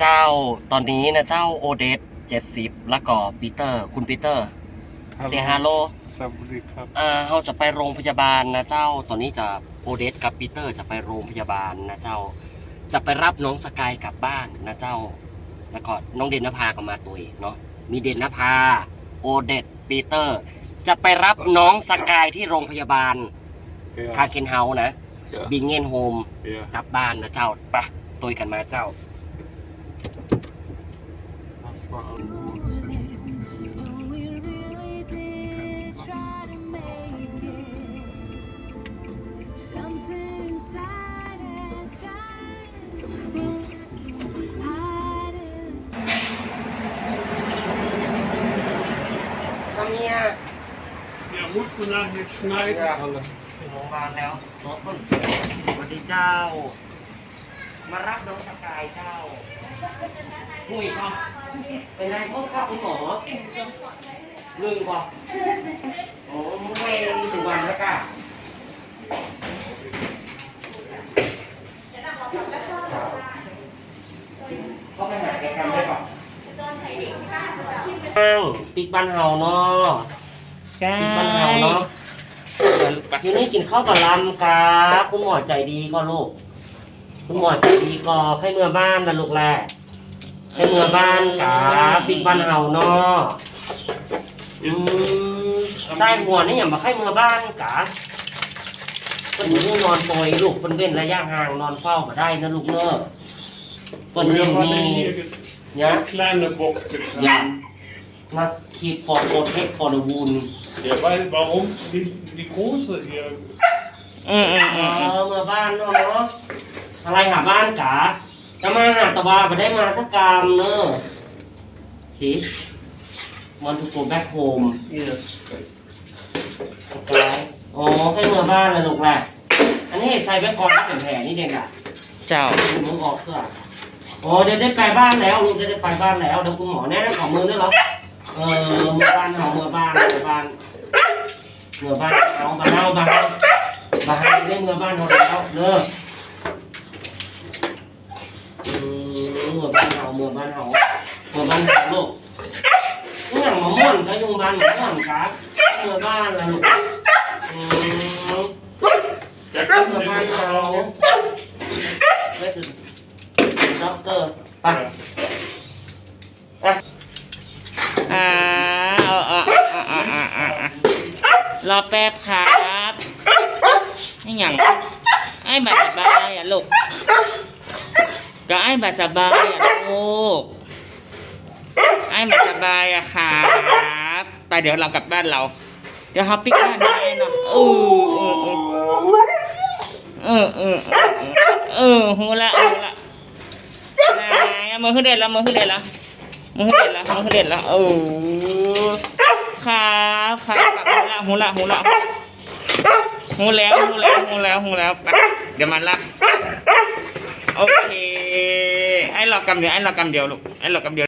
เจ้าตอนนี้นะเจ้าโอเดสเจ็ดสิบแล้วก็ปีเตอร์ คุณปีเตอร์เซฮาโลสวัสดีครับอ่าเราจะไปโรงพยาบาลนะเจ้า ตอนนี้จะโอเดสกับปีเตอร์จะไปโรงพยาบาลนะเจ้า จะไปรับน้องสกายกลับบ้านนะเจ้า แล้วก็น้องเดนนภาก็มาตัวเองเนาะมีเดนนภาโอเดสปีเตอร์ จะไปรับน้องสกายที่โรงพยาบาล Ja, คาเคนเฮานะ ja, บิงเงนโฮม ja. กลับบ้านนะเจ้าไปะตุยกันมาเจ้า muss man nachher schneiden Ja. alle. ถึงโรงพยาบาลแล้วรถต้นสวัสดีเจ้า มารับน้องสกายเจ้าหุยก็เป็นไรพ่อครับคุณหมอลืมก่อนโอ้ไม่ถึงวันแล้วก้าเขาไปหาแกกันได้ป่ะอ้าวปิกบันเฮาเนาะใช่ปิกบันเฮาเนาะอยู่นี่กินข้าวกับลำครับคุณหมอใจดีก็ลูก คุณหมอใจดีก็ให้เมื่อบ้านนะลูกแรกให้เมื่อบ้านกับปิกบ้านเฮาเนาะอืมใต้หัวนี่อย่างมาให้เมื่อบ้านกะเพิ่นอยู่นอนปอยลูกเพิ่นเว้นระยะห่างนอนเฝ้ามาได้นะลูกเนอะเพิ่น Und เรีย wir น haben มี hier ges- เนี่ย eine kleine Box อย่า getragen. มาคีดฟอร์โปรเทคฟอร์เดอะวูน Ja, weil, warum die, die große hier? อืมอืมเออืมอเมื่อบ้านเนาะ อะไรหาบ้านกะจะมาหาตะวาไปได้มาสักกรรมเนอะทีมันถูกโกแบ็คโฮม Hier. อะไรอ๋อให้เมื่อบ้านเลยลูกแหละอันนี้ใส่แบ็คกรอนที่เป็นแผลนี่เด่นอะเจ้าคุณมึงออกเพื่ออ๋อเดี๋ยวได้ไปบ้านแล้วลูกจะได้ไปบ้านแล้วเดี๋ยวคุณหมอแนะนำของมือด้วยเหรอเออเมื่อบ้านเอาเมื่อบ้านเมื่อบ้านเมื่อบ้านเอาบ้านเอาบ้านเอาบ้านได้เมื่อบ้านเอาแล้วเนอะ อืมเมื่อบ้านเราเมื่อบ้านเราเมื่อบ้านเราลูกนี่อย่างมะม่วนก็ยุงบ้านมะม่วนครับเมื่อบ้านเราลูกอืม Der เมื่อ kommt บ้าน in เรา die ไม่ถึงด็อกเตอร์ไป Ja. ไปอ่าเอาเอาเอาเอาเอาเอาเอารอแป๊บครับนี่อย่างไอ้บัตรสบายอะลูก ก็ไอ้บัตรสบายอะลูกไอ้บัตรสบายอะครับไปเดี๋ยวเรากลับบ้านเรา เดี๋ยวเขาปิกบ้านให้เนาะเออเออเออเออหูละหูละนายมือขึ้นเด่นแล้วมือขึ้นเด่นแล้วมึงให้นเด็ดละมึงให้นเด็ดละเออครับครับครับหูละหูละหูละหูแล้วหูแล้วหูแล้วหูแล้วไปเดี๋ยวมารับ โอเค ไอ้รอกำเดียว ไอ้รอกำเดียวลูก ไอ้รอกำเดียว